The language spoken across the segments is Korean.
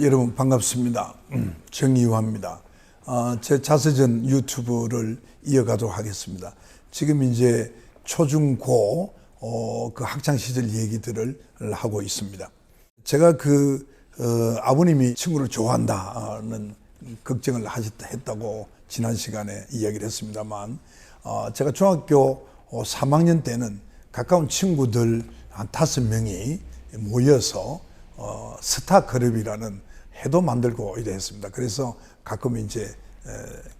아, 여러분 반갑습니다. 음, 정의화입니다. 아, 제 자서전 유튜브를 이어가도록 하겠습니다. 지금 이제 초중고 어, 그 학창 시절 얘기들을 하고 있습니다. 제가 그 어, 아버님이 친구를 좋아한다는 걱정을 하셨다 했다고 지난 시간에 이야기를 했습니다만 어, 제가 중학교 어, 3학년 때는 가까운 친구들 한 다섯 명이 모여서 어, 스타 그룹이라는 해도 만들고 이래 했습니다. 그래서 가끔 이제 에,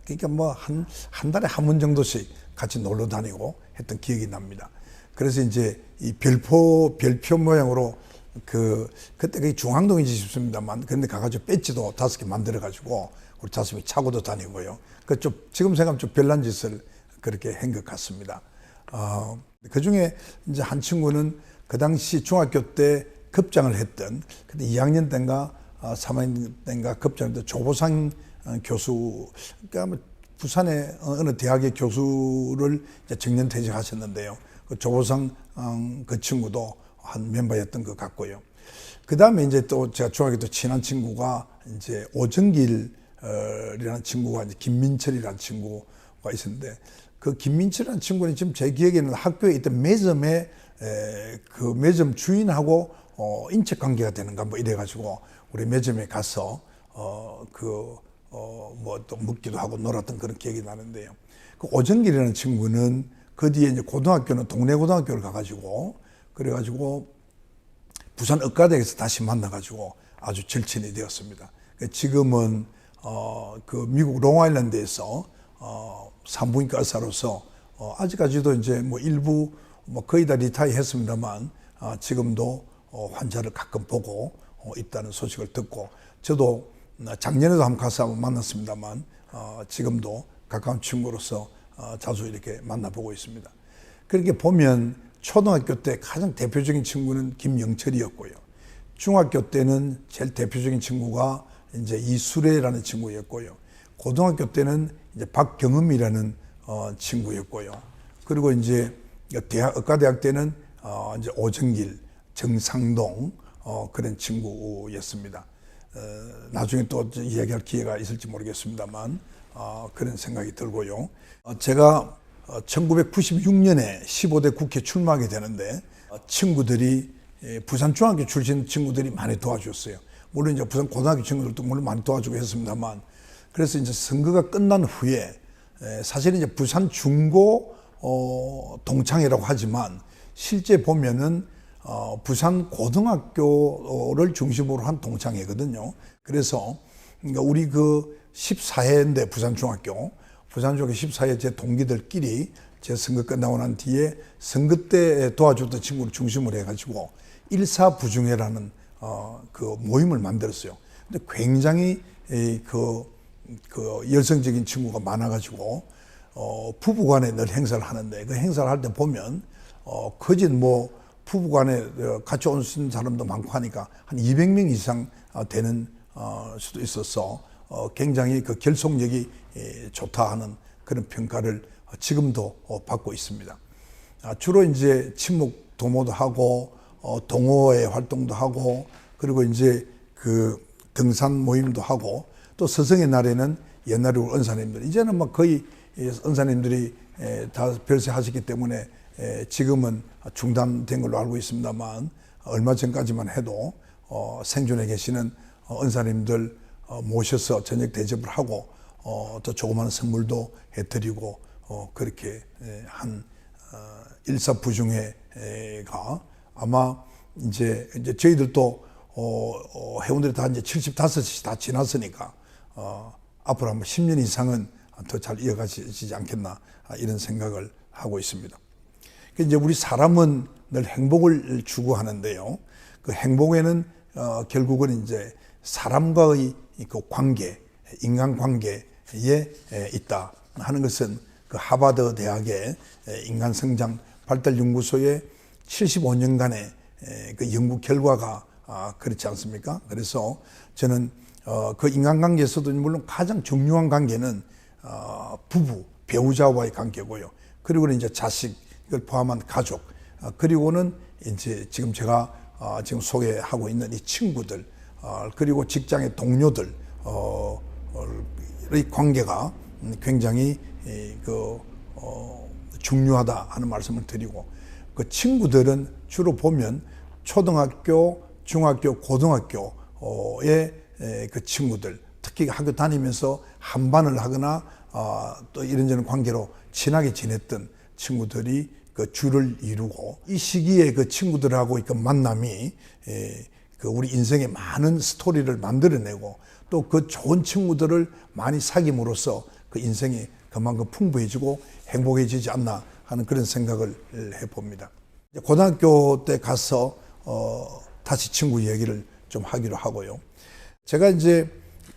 그러니까 뭐 한 한 달에 한 번 정도씩 같이 놀러 다니고 했던 기억이 납니다. 그래서 이제 이 별표 별표 모양으로 그 그때 그게 중앙동이지 싶습니다만 그런데 가가지고 배지도 다섯 개 만들어 가지고 우리 자식이 차고도 다니고요. 그 좀 지금 생각하면 좀 별난 짓을 그렇게 한 것 같습니다. 어, 그 중에 이제 한 친구는 그 당시 중학교 때 급장을 했던 그때 2학년 때인가 어, 3학년 때인가 급장을 했던 조보상 어, 교수 그러니까 뭐 부산의 어느 대학의 교수를 이제 정년 퇴직하셨는데요. 그 조보상 어, 그 친구도 한 멤버였던 것 같고요. 그 다음에 이제 또 제가 중학교 때 친한 친구가 이제 오정길이라는 친구가 이제 김민철이라는 친구가 있었는데 그 김민철이라는 친구는 지금 제 기억에는 학교에 있던 매점에 에, 그 매점 주인하고 어, 인척 관계가 되는가 뭐 이래가지고 우리 매점에 가서 어, 그, 어, 뭐또 먹기도 하고 놀았던 그런 기억이 나는데요. 그 오정길이라는 친구는 그 뒤에 이제 고등학교는 동네 고등학교를 가가지고 그래가지고 부산 의과대에서 다시 만나가지고 아주 절친이 되었습니다. 그 지금은 어, 그 미국 롱아일랜드에서 어, 산부인과 의사로서 어, 아직까지도 이제 뭐 일부 뭐 거의 다 리타이 했습니다만 어, 지금도 어, 환자를 가끔 보고 어, 있다는 소식을 듣고 저도 작년에도 한번 가서 한번 만났습니다만 어, 지금도 가까운 친구로서 어, 자주 이렇게 만나보고 있습니다. 그렇게 보면 초등학교 때 가장 대표적인 친구는 김영철이었고요. 중학교 때는 제일 대표적인 친구가 이제 이수래라는 친구였고요. 고등학교 때는 이제 박경음이라는 어, 친구였고요. 그리고 이제 대학, 의과대학 때는 어, 이제 오정길, 정상동 어, 그런 친구였습니다. 어, 나중에 또 이야기할 기회가 있을지 모르겠습니다만 어, 그런 생각이 들고요. 어, 제가 1996년에 15대 국회 출마하게 되는데 어, 친구들이 예, 부산 중학교 출신 친구들이 많이 도와줬어요. 물론 이제 부산 고등학교 친구들도 물론 많이 도와주고 했습니다만 그래서 이제 선거가 끝난 후에 에, 사실은 이제 부산 중고 어, 동창회라고 하지만 실제 보면은 어, 부산 고등학교를 중심으로 한 동창회거든요. 그래서 그러니까 우리 그 14회인데 부산 중학교 부산 중학교 14회 제 동기들끼리 제 선거 끝나고 난 뒤에 선거 때 도와줬던 친구를 중심으로 해가지고 일사부중회라는 어, 그 모임을 만들었어요. 근데 굉장히 이, 그, 그 열성적인 친구가 많아가지고 어, 부부간에 늘 행사를 하는데 그 행사를 할 때 보면 어, 거진 뭐 부부간에 어, 같이 온 사람도 많고 하니까 한 200명 이상 어, 되는 어, 수도 있어서 어, 굉장히 그 결속력이 예, 좋다 하는 그런 평가를 지금도 어, 받고 있습니다. 아, 주로 이제 친목 도모도 하고 어, 동호회 활동도 하고 그리고 이제 그 등산 모임도 하고 또 스승의 날에는 옛날에 은사님들 이제는 뭐 거의 은사님들이 다 별세하셨기 때문에 지금은 중단된 걸로 알고 있습니다만 얼마 전까지만 해도 어, 생존해 계시는 은사님들 모셔서 저녁 대접을 하고 또 조그마한 선물도 해드리고 그렇게 한 일사부중회가 아마 이제 이제 저희들도 어, 어, 회원들이 다 이제 75이 다 지났으니까 어, 앞으로 한번 10년 이상은 더 잘 이어가시지 않겠나 이런 생각을 하고 있습니다. 이제 우리 사람은 늘 행복을 추구하는데요. 그 행복에는 어, 결국은 이제 사람과의 그 관계, 인간 관계에 있다 하는 것은 그 하버드 대학의 인간 성장 발달 연구소의 75년간의 그 연구 결과가 아, 그렇지 않습니까? 그래서 저는 어, 그 인간관계에서도 물론 가장 중요한 관계는 어, 부부, 배우자와의 관계고요. 그리고는 이제 자식 을 포함한 가족, 어, 그리고는 이제 지금 제가 지금 소개하고 있는 이 친구들, 어, 그리고 직장의 동료들 어, 의 관계가 음, 굉장히 이, 그 어, 중요하다 하는 말씀을 드리고 그 친구들은 주로 보면 초등학교, 중학교, 고등학교의 에, 그 친구들 특히 학교 다니면서 한반을 하거나 어, 또 이런저런 관계로 친하게 지냈던 친구들이 그 줄을 이루고 이 시기에 그 친구들하고 그 만남이 에, 그 우리 인생에 많은 스토리를 만들어내고 또 그 좋은 친구들을 많이 사귐으로써 그 인생이 그만큼 풍부해지고 행복해지지 않나 하는 그런 생각을 해봅니다. 고등학교 때 가서 어, 다시 친구 얘기를 좀 하기로 하고요. 제가 이제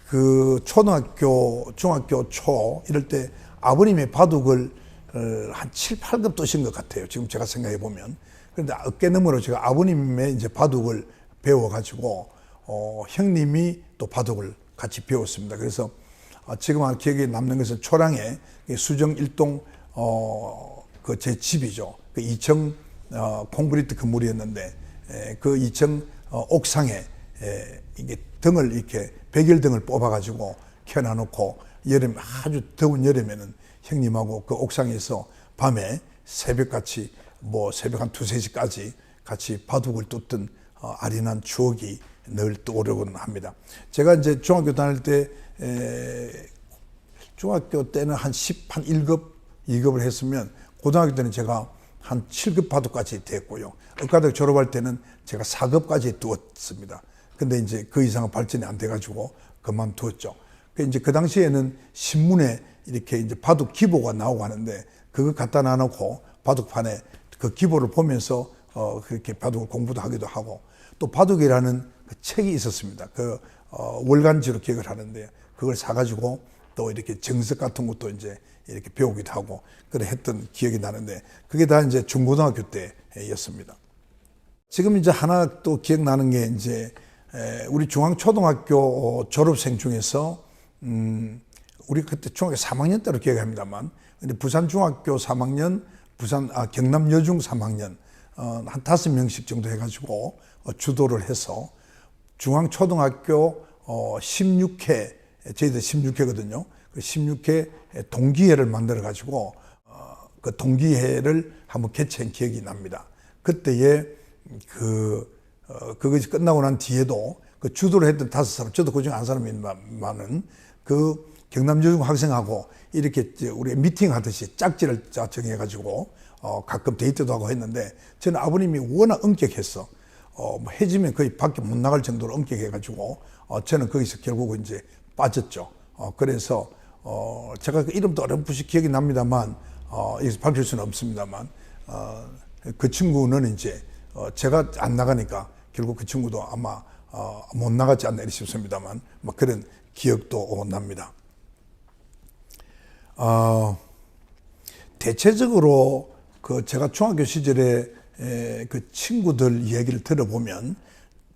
그 초등학교, 중학교 초 이럴 때 아버님의 바둑을 어, 한 7, 8급 뜨신 것 같아요. 지금 제가 생각해 보면. 그런데 어깨너머로 제가 아버님의 이제 바둑을 배워가지고 어, 형님이 또 바둑을 같이 배웠습니다. 그래서 어, 지금 한 기억에 남는 것은 초량에 수정 일동 어, 그 제 집이죠. 그 2층 어, 콘크리트 건물이었는데 에, 그 2층 어, 옥상에 에, 이게 등을 이렇게 백일등을 뽑아가지고 켜놔놓고 여름 아주 더운 여름에는 형님하고 그 옥상에서 밤에 새벽같이 뭐 새벽 한 두세 시까지 같이 바둑을 뚫던 어, 아련한 추억이 늘 떠오르곤 합니다. 제가 이제 중학교 다닐 때 에, 중학교 때는 한 10, 한 1급, 2급을 했으면 고등학교 때는 제가 한 7급 바둑까지 됐고요. 의과대학 졸업할 때는 제가 4급까지 두었습니다. 근데 이제 그 이상은 발전이 안 돼가지고 그만두었죠. 그 이제 그 당시에는 신문에 이렇게 이제 바둑 기보가 나오고 하는데 그거 갖다 놔놓고 바둑판에 그 기보를 보면서 어 그렇게 바둑을 공부도 하기도 하고 또 바둑이라는 그 책이 있었습니다. 그 어, 월간지로 기억을 하는데 그걸 사가지고 또 이렇게 정석 같은 것도 이제 이렇게 배우기도 하고 그래 했던 기억이 나는데 그게 다 이제 중고등학교 때였습니다. 지금 이제 하나 또 기억나는 게 이제 에, 우리 중앙초등학교 졸업생 중에서 음, 우리 그때 중학교 3학년 때로 기억합니다만 근데 부산 중학교 3학년, 부산 아, 경남 여중 3학년 어, 한 다섯 명씩 정도 해가지고 어, 주도를 해서 중앙 초등학교 어, 16회 저희들 16회거든요. 그 16회 동기회를 만들어 가지고 어, 그 동기회를 한번 개최한 기억이 납니다. 그때에 그 어, 그것이 끝나고 난 뒤에도 그 주도를 했던 다섯 사람, 저도 그중 한 사람이만은 그 경남 여중 학생하고 이렇게 우리 미팅 하듯이 짝지를 정해가지고 어, 가끔 데이트도 하고 했는데 저는 아버님이 워낙 엄격했어. 어, 뭐 해지면 거의 밖에 못 나갈 정도로 엄격해가지고 어, 저는 거기서 결국 이제 빠졌죠. 어, 그래서 어, 제가 그 이름도 어렴풋이 기억이 납니다만 어, 여기서 밝힐 수는 없습니다만 어, 그 친구는 이제 어, 제가 안 나가니까 결국 그 친구도 아마 어, 못 나갔지 않나 싶습니다만 뭐 그런 기억도 납니다. 어, 대체적으로 그 제가 중학교 시절에 에, 그 친구들 얘기를 들어보면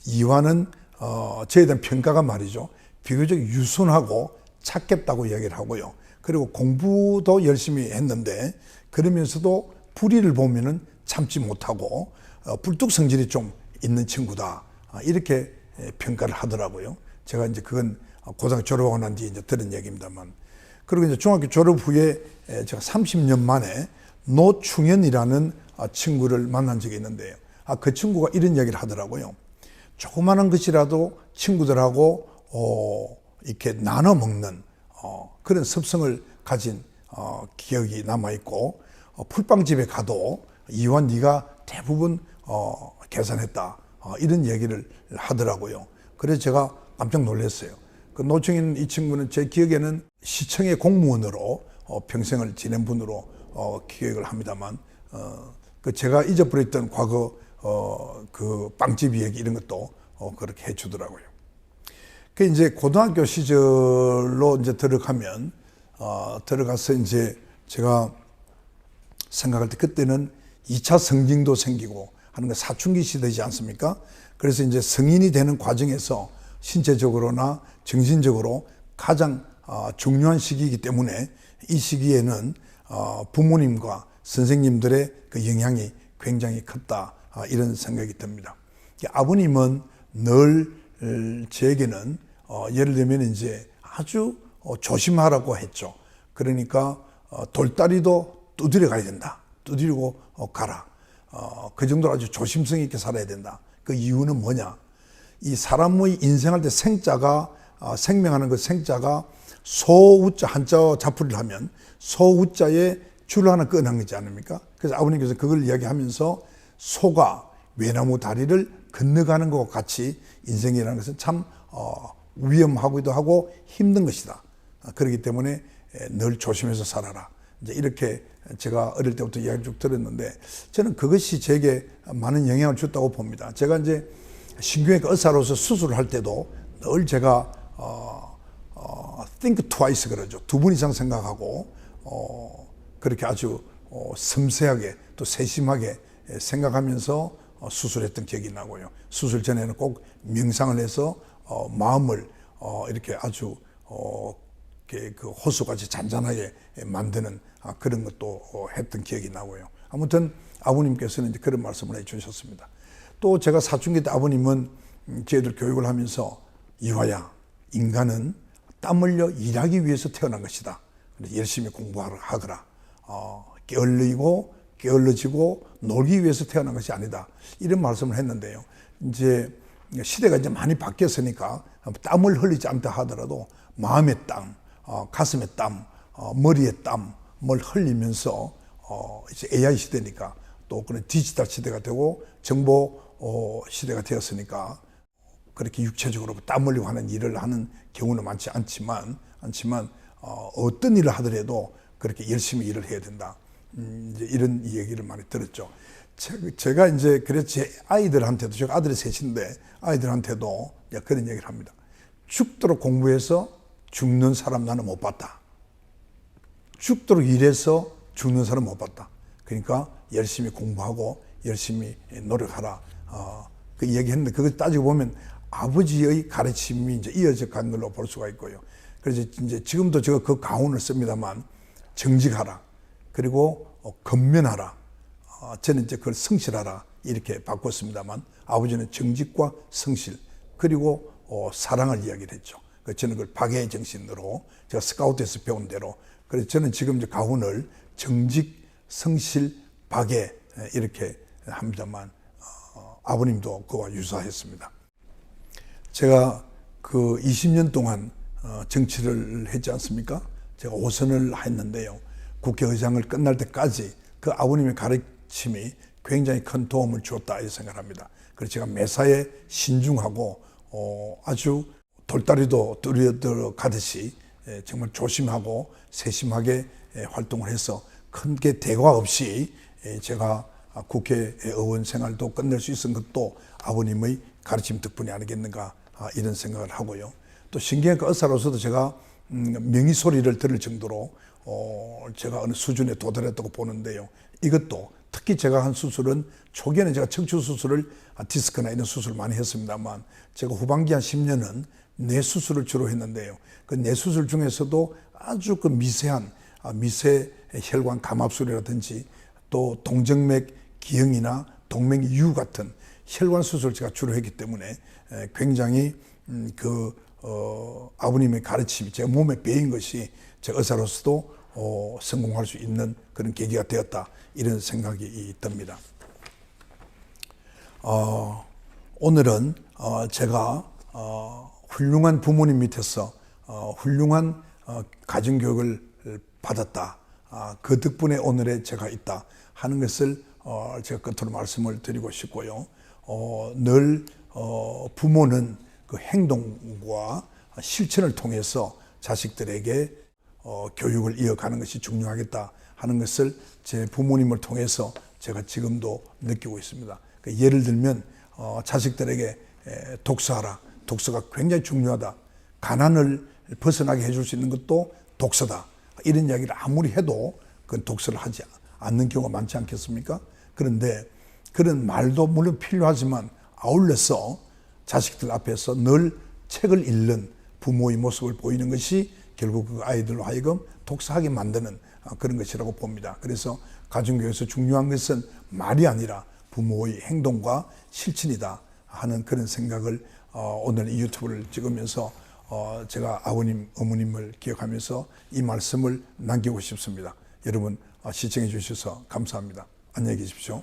이화는 어, 저에 대한 평가가 말이죠. 비교적 유순하고 착했다고 얘기를 하고요. 그리고 공부도 열심히 했는데 그러면서도 불의를 보면은 참지 못하고 어, 불뚝 성질이 좀 있는 친구다. 아, 이렇게 평가를 하더라고요. 제가 이제 그건 고등학교 졸업하고 난 뒤에 이제 들은 얘기입니다만. 그리고 이제 중학교 졸업 후에 제가 30년 만에 노충현이라는 아, 친구를 만난 적이 있는데요. 아, 그 친구가 이런 얘기를 하더라고요. 조그마한 것이라도 친구들하고 어, 이렇게 나눠 먹는 어, 그런 습성을 가진 어, 기억이 남아 있고 어, 풀빵집에 가도 이완 네가 대부분 어, 계산했다 어, 이런 얘기를 하더라고요. 그래서 제가 깜짝 놀랐어요. 그 노충인 이 친구는 제 기억에는 시청의 공무원으로 어, 평생을 지낸 분으로 어, 기억을 합니다만 어, 그 제가 잊어버렸던 과거 어, 그 빵집 얘기 이런 것도 어, 그렇게 해주더라고요. 그 이제 고등학교 시절로 이제 들어가면 어, 들어가서 이제 제가 생각할 때 그때는 2차 성징도 생기고 하는 거 사춘기 시대지 않습니까? 그래서 이제 성인이 되는 과정에서 신체적으로나 정신적으로 가장 어, 중요한 시기이기 때문에 이 시기에는 어, 부모님과 선생님들의 그 영향이 굉장히 컸다 아, 이런 생각이 듭니다. 아버님은 늘 제에게는 어, 예를 들면 이제 아주 어, 조심하라고 했죠. 그러니까 어, 돌다리도 두드려 가야 된다. 두드리고 어, 가라. 어, 그 정도로 아주 조심성 있게 살아야 된다. 그 이유는 뭐냐? 이 사람의 인생할 때 생자가 어, 생명하는 그 생자가 소우자 한자 자풀이를 하면 소우자에 줄을 하나 끊은 거지 않습니까? 그래서 아버님께서 그걸 이야기하면서 소가 외나무 다리를 건너가는 것과 같이 인생이라는 것은 참 어, 위험하기도 하고 힘든 것이다. 아, 그렇기 때문에 에, 늘 조심해서 살아라. 이제 이렇게 제가 어릴 때부터 이야기 쭉 들었는데 저는 그것이 제게 많은 영향을 줬다고 봅니다. 제가 이제 신경외과 의사로서 수술을 할 때도 늘 제가 어, 어, think twice 그러죠. 두 번 이상 생각하고 어, 그렇게 아주 어, 섬세하게 또 세심하게 생각하면서 어, 수술했던 기억이 나고요. 수술 전에는 꼭 명상을 해서 어, 마음을 어, 이렇게 아주 어, 이렇게 그 호수같이 잔잔하게 만드는 아, 그런 것도 어, 했던 기억이 나고요. 아무튼 아버님께서는 이제 그런 말씀을 해주셨습니다. 또 제가 사춘기 때 아버님은 음, 저희들 교육을 하면서 이화야 인간은 땀 흘려 일하기 위해서 태어난 것이다. 열심히 공부하거라. 어, 게을리고 게을러지고 놀기 위해서 태어난 것이 아니다. 이런 말씀을 했는데요. 이제 시대가 이제 많이 바뀌었으니까 땀을 흘리지 않다 하더라도 마음의 땀, 어, 가슴의 땀, 어, 머리의 땀을 흘리면서 어, 이제 AI 시대니까 또 그런 디지털 시대가 되고 정보 어, 시대가 되었으니까 그렇게 육체적으로 땀 흘리고 하는 일을 하는 경우는 많지 않지만 않지만 어, 어떤 일을 하더라도 그렇게 열심히 일을 해야 된다. 음, 이제 이런 얘기를 많이 들었죠. 제- 제가 이제 그래서 제 아이들한테도 제가 아들이 셋인데 아이들한테도 그런 얘기를 합니다. 죽도록 공부해서 죽는 사람 나는 못 봤다. 죽도록 일해서 죽는 사람 못 봤다. 그러니까 열심히 공부하고 열심히 노력하라. 어, 그 얘기했는데 그걸 따지고 보면 아버지의 가르침이 이제 이어져 간 걸로 볼 수가 있고요. 그래서 이제 지금도 제가 그 가훈을 씁니다만 정직하라. 그리고 어, 건면하라. 어, 저는 이제 그걸 성실하라. 이렇게 바꿨습니다만 아버지는 정직과 성실 그리고 어, 사랑을 이야기를 했죠. 그 저는 그걸 박애의 정신으로 제가 스카우트에서 배운 대로 그래서 저는 지금 이제 가훈을 정직, 성실, 박애 에, 이렇게 합니다만 어, 아버님도 그와 유사했습니다. 제가 그 20년 동안 어, 정치를 했지 않습니까? 제가 5선을 했는데요. 국회의장을 끝날 때까지 그 아버님의 가르침이 굉장히 큰 도움을 주었다 이렇게 생각합니다. 그래서 제가 매사에 신중하고 어, 아주 돌다리도 뚜려들어 가듯이 예, 정말 조심하고 세심하게 예, 활동을 해서 큰 게 대과 없이 예, 제가 국회의원 생활도 끝낼 수 있은 것도 아버님의 가르침 덕분이 아니겠는가 아, 이런 생각을 하고요. 또 신경외과 의사로서도 제가 음, 명의 소리를 들을 정도로 어, 제가 어느 수준에 도달했다고 보는데요. 이것도 특히 제가 한 수술은 초기에는 제가 척추 수술을 아, 디스크나 이런 수술을 많이 했습니다만 제가 후반기 한 10년은 뇌 수술을 주로 했는데요. 그 뇌 수술 중에서도 아주 그 미세한 아, 미세 혈관 감압술이라든지 또 동정맥 기형이나 동맥 유 같은 혈관 수술 제가 주로 했기 때문에 에, 굉장히 음, 그 어, 아버님의 가르침이 제 몸에 배인 것이 제 의사로서도 어, 성공할 수 있는 그런 계기가 되었다 이런 생각이 듭니다. 어, 오늘은 어, 제가 어, 훌륭한 부모님 밑에서 어, 훌륭한 어, 가정교육을 받았다. 아, 그 덕분에 오늘의 제가 있다 하는 것을 어, 제가 끝으로 말씀을 드리고 싶고요. 어, 늘 어, 부모는 그 행동과 실천을 통해서 자식들에게 어, 교육을 이어가는 것이 중요하겠다 하는 것을 제 부모님을 통해서 제가 지금도 느끼고 있습니다. 그 예를 들면 어, 자식들에게 에, 독서하라. 독서가 굉장히 중요하다. 가난을 벗어나게 해줄 수 있는 것도 독서다. 이런 이야기를 아무리 해도 그 독서를 하지 않는 경우가 많지 않겠습니까? 그런데 그런 말도 물론 필요하지만 아울러서 자식들 앞에서 늘 책을 읽는 부모의 모습을 보이는 것이 결국 그 아이들로 하여금 독서하게 만드는 아, 그런 것이라고 봅니다. 그래서 가정교육에서 중요한 것은 말이 아니라 부모의 행동과 실천이다. 하는 그런 생각을 어, 오늘 이 유튜브를 찍으면서 어, 제가 아버님, 어머님을 기억하면서 이 말씀을 남기고 싶습니다. 여러분 어, 시청해 주셔서 감사합니다. 안녕히 계십시오.